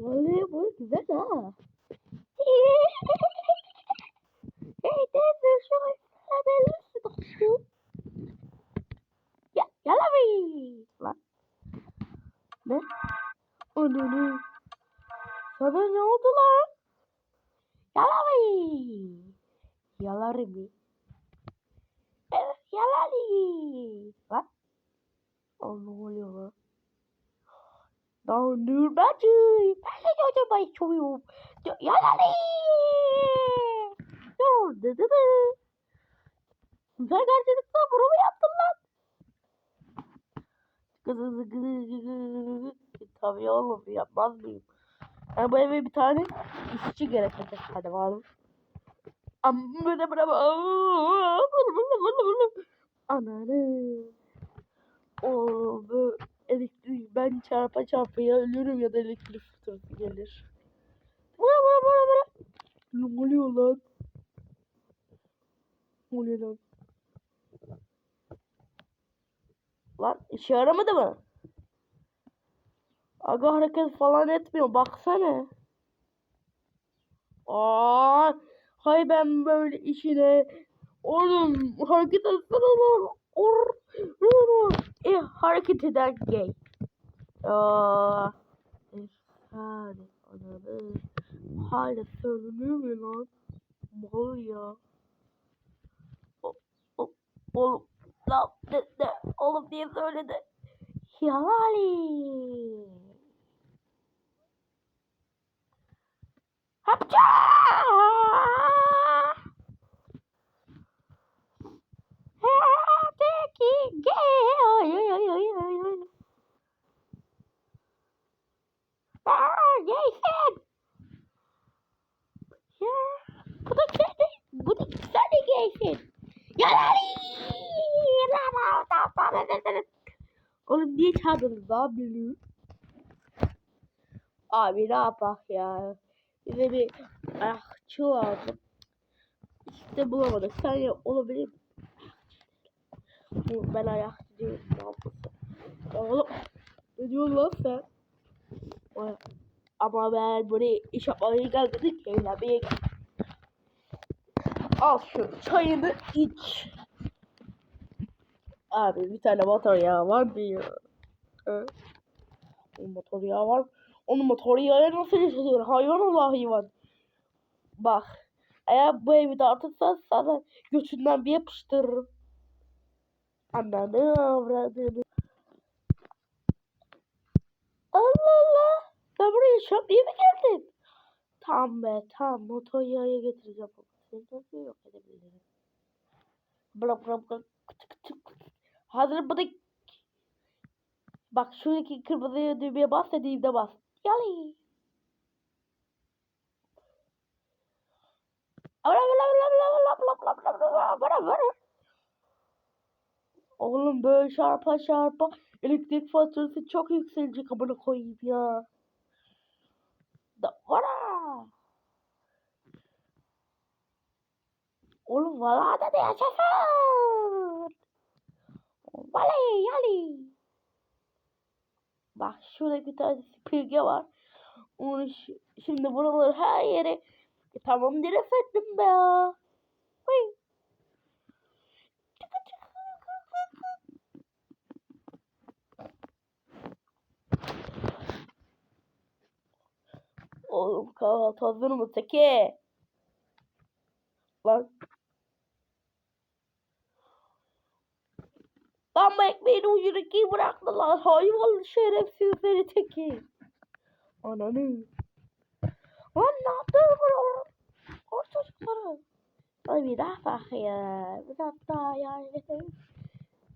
Bu güzel ha. hey teyze şu haberleri şu. Ya gel abi. Lan. Ne? Ne? Sana ne oldu lan? Gel abi. Yalar mı? Evet yalar Lan. Allah oluyor lan. Lan dur bacı. Ben de çocuğuma çoğuyum. Dı dı. Güzel gerçekten bunu mu yaptın lan? Tabii oğlum yapmaz mıyım? Yani bu eve bir tane işçi gerekecek. Bakalım. Amına bana Ananı. O bu elektrik ben çarpa çarpa ya ölürüm ya da elektrik faturası gelir. Bura bura bura bura. Ne oluyor lan? Ne oluyor lan? Lan işe yaramadı mı? Aga hareket falan etmiyor. Baksana. Aa, hay ben böyle işine. Oğlum hareket etsene lan. Or, or, e, hareket eden gay. Aa, hadi ananı. Hala söyleniyor mu lan? Mal ya. Oğlum. Lan ne, ne, oğlum diye söyledi. Yalali. Hapça! Peki, gel. Ay, ay, ay, ay, ay, ay. Aa, Jason. Ya, bu da seni, bu da seni Jason. Yalali. Oğlum niye çağırdınız lan beni? Abi ne yapak ya? Bize bir ayakçı lazım. İşte bulamadık. Sen ya olabilir mi? Ben ayakçı değilim. Ne yapıyorsun? Oğlum ne diyorsun lan sen? Ama ben buraya iş yapmaya gelmedik. Eğlenmeye geldim. Al şu çayını iç. Abi bir tane motor yağı var. Ee, onun motor yağı var. Onun motor yağı nasıl yaşatıyor? Hayvan Allah hayvan. Bak. Eğer bu evi dağıtırsan sana götünden bir yapıştırırım. Ananı avradını. Allah Allah. Ben buraya şaplayı mı geldim? Tamam be tamam motor yağı getireceğim. Seni yok edebilirim? Bla bla bla. Kıtık kıtık kıtık. Hazır da Bak şuradaki kırmızı düğmeye bas dediğimde bas. Yali. Oğlum böyle şarpa şarpa elektrik faturası çok yükselecek amına koyayım ya. Da vara. Oğlum valla da yaşasın. Vali yali. Bak şurada bir tane süpürge var. Onu şi- şimdi buraları her yere e, tamam dire ettim be ya. Oğlum kahvaltı hazır mı Teki? Lan. Lan bu ekmeğin ucunu kim bıraktı lan? Hayvan şerefsizleri teki. Ananı. Lan ne yaptın bunu? O çocukları. Ay bir daha bak ya. Biraz daha yani.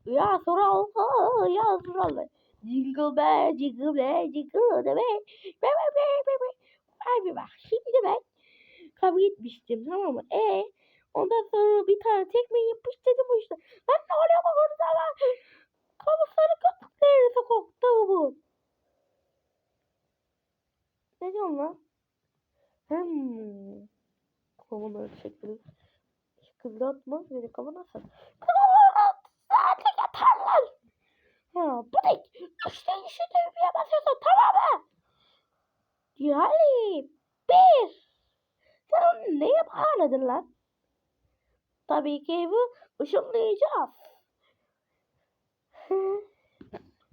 Ya soral. Ya soral. Jingle be, jingle be, jingle be. Be be be be be. Ay bir bak şimdi ben kavga etmiştim tamam mı? E ondan sonra bir tane tekmeyi yapıştırdım işte. Lan ne oluyor bak orada lan? Kafasını kapıklarını sokakta bu. Ne diyorsun lan? Hmm. Kafamı öyle şekilde. Kıvratma beni kafana sar. Kıvrat! Zaten yeter lan! Ha bu ne? İşte işi düğmeye basıyorsun tamam mı? Yani bir. Sen onu neye bağladın lan? Tabii ki evi ışınlayacağız.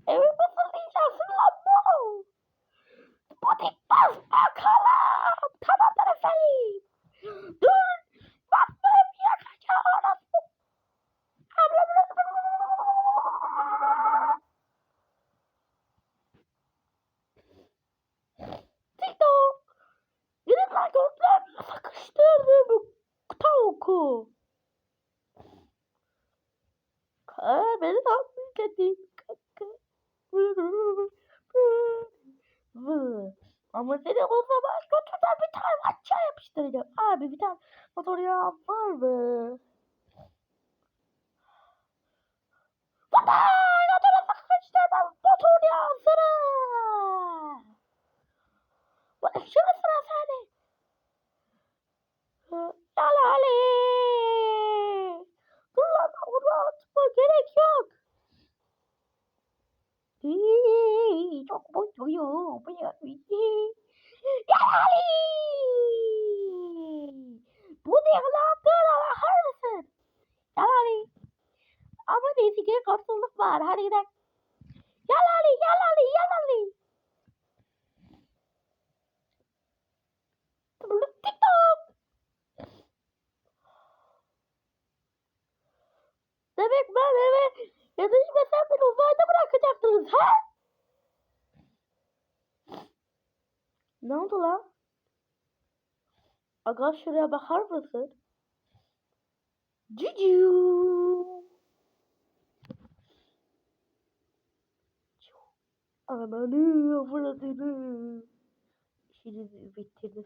evi ışınlayacaksın lan bu. Bu dikmez bakalım. Tamamdır efendim. Dur. Bakmayayım yakacağım. TikTok. Gidin lan gördüler. Sıkıştırdı bu tavuku. Ha, beni taklit edin. Ama seni o zaman götürden bir tane maça yapıştıracağım. Abi bir tane motor yağı var mı? Vatan! Odama sıkıştırdım motor yağsını. Bana şimdi sıra sende. Yalali. Dur lan onu atma gerek yok. İyi, çok mutluyum. Yalali. Bu ne lan? Dur bakar mısın? Yalali. Ama neyse ki kurtulduk var. Hadi gidelim. Yalali, yalali, yalali. TikTok. Demek ben eve yetişmesem beni uzayda bırakacaktınız ha? Ne oldu lan? Aga şuraya bakar mısın? Cucu. Ananı avradını. İşinizi bitirdim.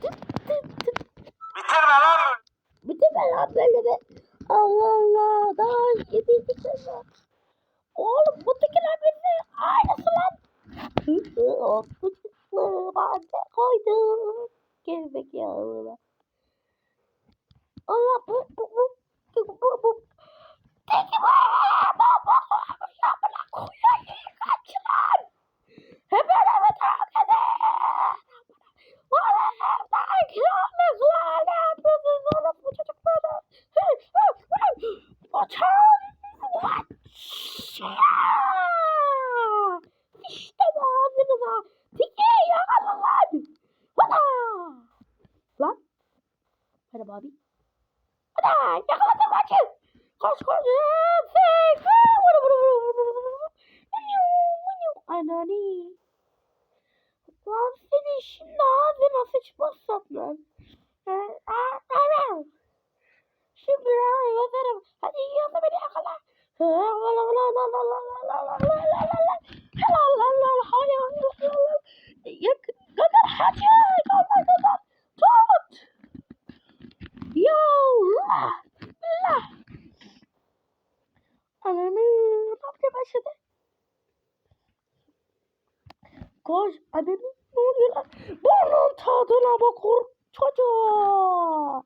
Tıt. Bitirme lan. Bitirme lan böyle be. Allah Allah. Daha yedinci sene. Oğlum bu tekiler bizi aynısı lan. Suçlu ben de koydum. Gezmek yağına. Allah bu bu bu bu bu bu. Teki bu. Bu bu. Ya bırak koyayım. Kaç lan. Hemen eve takip edin. Valla evden kiralık var. Ne yapıyorsunuz oğlum bu çocuklara? Hı, hı, hı. Uçan. İşte bu ağzınıza. Tiki yakala lan. Vada. Lan. Merhaba abi. Vada. Yakaladım maçı. Koş koş. Fake. Anani. Lan senin şimdi ağzına sıçmazsak lan. Şimdi ben yazarım. Hadi yiyorsa beni yakala. Gönder hacı. Gönder gönder. Tut. Yo. La. La. Ananı. Ne yapıyor başladı? Koş. Ananı. Ne oluyor lan? Bunun tadına bak or çocuğa.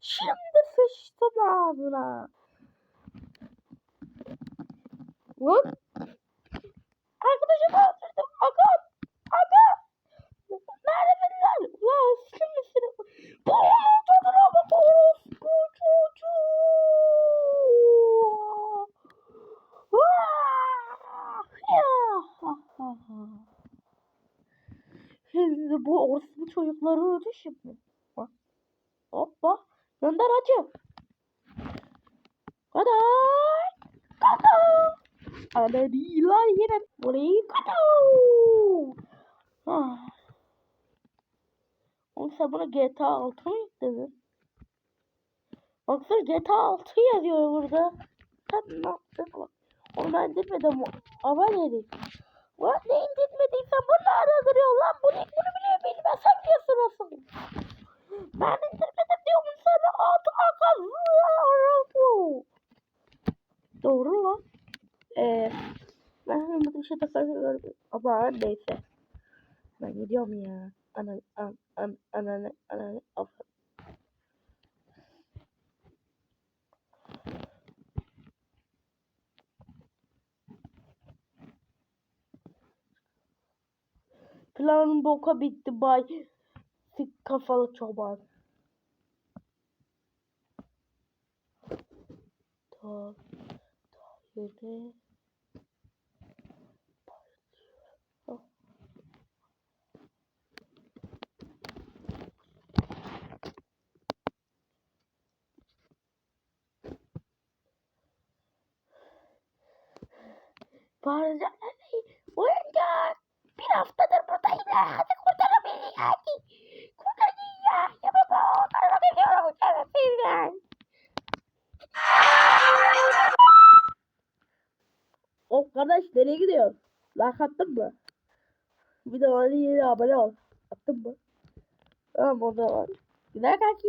Şimdi sıçtım ağzına. Lan. Arkadaşım öldürdüm. Aga. Aga. Neredesin lan? Ulan şimdi seni. Bunun tadına bak orospu çocuğu. Vah! Ya! Ha, ha, ha. Şimdi bu orospu çocukları öldü şimdi. Bak. Hoppa. Gönder acı. Kadar. Kadar. Anadiler yine burayı kadar. Ah. Oğlum sen buna GTA 6 mı yükledin? Baksana GTA 6 yazıyor burada. Sen ne yaptın bak. Onu indirmedim. Ama dedik. Lan ne indirmediysen bu nerede duruyor lan? Bu ne arkadaşlar ama neyse. Ben gidiyorum ya. Ana an an anane anane af. Planım boka bitti bay. Sik kafalı çoban. Tamam. Tamam. Şerefsizler. Oh kardeş nereye gidiyorsun? Like attın mı? Bir de bana yeni abone ol. Attın mı? Tamam o zaman. Güzel kanki.